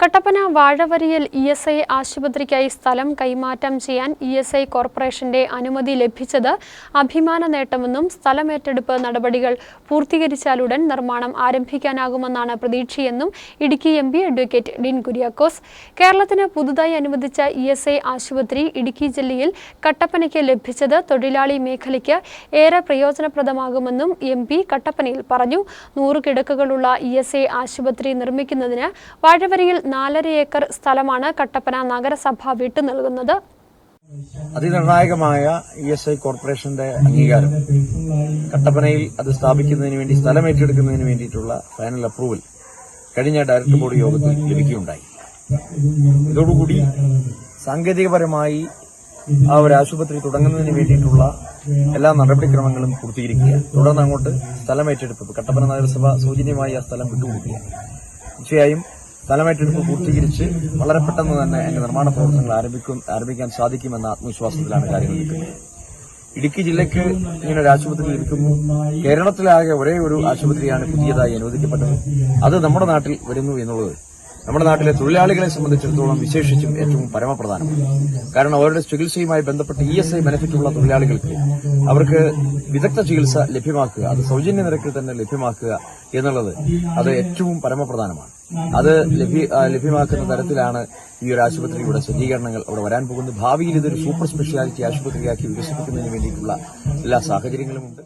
കട്ടപ്പന വാഴവരിയിൽ E S I ആശുപത്രിക്കായി സ്ഥലം കൈമാറ്റം ചെയ്യാൻ ഇ എസ് ഐ കോർപ്പറേഷന്റെ അനുമതി ലഭിച്ചത് അഭിമാന നേട്ടമെന്നും സ്ഥലമേറ്റെടുപ്പ് നടപടികൾ പൂർത്തീകരിച്ചാലുടൻ നിർമ്മാണം ആരംഭിക്കാനാകുമെന്നാണ് പ്രതീക്ഷയെന്നും Idukki M P advocate Dean Kuriakose. കേരളത്തിന് പുതുതായി അനുവദിച്ച ഇ എസ് ഐ ആശുപത്രി ഇടുക്കി ജില്ലയിൽ കട്ടപ്പനയ്ക്ക് ലഭിച്ചത് തൊഴിലാളി മേഖലയ്ക്ക് ഏറെ പ്രയോജനപ്രദമാകുമെന്നും എം പി കട്ടപ്പനയിൽ പറഞ്ഞു. നൂറ് കിടക്കുകളുള്ള ഇ എസ് ഐ ആശുപത്രി നിർമ്മിക്കുന്നതിന് വാഴവരിയിൽ നാലര ഏക്കർ സ്ഥലമാണ് കട്ടപ്പന നഗരസഭ വിട്ടു നൽകുന്നത്. അതിനിർണായകമായ ഇ എസ് ഐ കോർപ്പറേഷന്റെ അംഗീകാരം. കട്ടപ്പനയിൽ അത് സ്ഥാപിക്കുന്നതിന് വേണ്ടി സ്ഥലം ഏറ്റെടുക്കുന്നതിന് വേണ്ടിയിട്ടുള്ള ഫൈനൽ അപ്രൂവൽ കഴിഞ്ഞ ഡയറക്ടർ ബോർഡ് യോഗത്തിൽ ലഭിക്കുകയുണ്ടായി. ഇതോടുകൂടി സാങ്കേതികപരമായി ആ ഒരു ആശുപത്രി തുടങ്ങുന്നതിന് വേണ്ടിയിട്ടുള്ള എല്ലാ നടപടിക്രമങ്ങളും പൂർത്തീകരിക്കുക. തുടർന്ന് അങ്ങോട്ട് സ്ഥലം ഏറ്റെടുപ്പ് കട്ടപ്പന നഗരസഭ സൗജന്യമായി ആ സ്ഥലം വിട്ടുകൊടുക്കുക തീർച്ചയായും സ്ഥലമേറ്റെടുപ്പ് പൂർത്തീകരിച്ച് വളരെ പെട്ടെന്ന് തന്നെ അതിന്റെ നിർമ്മാണ പ്രവർത്തനങ്ങൾ ആരംഭിക്കും ആരംഭിക്കാൻ സാധിക്കുമെന്ന ആത്മവിശ്വാസത്തിലാണ് കാര്യങ്ങൾ നിൽക്കുന്നത്. ഇടുക്കി ജില്ലയ്ക്ക് ഇങ്ങനെ ഒരു ആശുപത്രി ലഭിക്കുന്നു കേരളത്തിലാകെ ഒരേ ഒരു ആശുപത്രിയാണ് പുതിയതായി അനുവദിക്കപ്പെട്ടത്. അത് നമ്മുടെ നാട്ടിൽ വരുന്നു എന്നുള്ളത് നമ്മുടെ നാട്ടിലെ തൊഴിലാളികളെ സംബന്ധിച്ചിടത്തോളം വിശേഷിച്ചും ഏറ്റവും പരമപ്രധാനമാണ് കാരണം അവരുടെ ചികിത്സയുമായി ബന്ധപ്പെട്ട് ഇ എസ് ഐ ബെനിഫിറ്റുള്ള തൊഴിലാളികൾക്ക് അവർക്ക് വിദഗ്ധ ചികിത്സ ലഭ്യമാക്കുക അത് സൗജന്യ നിരക്കിൽ തന്നെ ലഭ്യമാക്കുക എന്നുള്ളത് അത് ഏറ്റവും പരമപ്രധാനമാണ്. അത് ലഭ്യമാക്കുന്ന തരത്തിലാണ് ഈ ഒരു ആശുപത്രിയുടെ സജ്ജീകരണങ്ങൾ അവിടെ വരാൻ പോകുന്നത്. ഭാവിയിൽ ഇതൊരു സൂപ്പർ സ്പെഷ്യാലിറ്റി ആശുപത്രിയാക്കി വികസിപ്പിക്കുന്നതിന് വേണ്ടിയിട്ടുള്ള എല്ലാ സാഹചര്യങ്ങളുമുണ്ട്.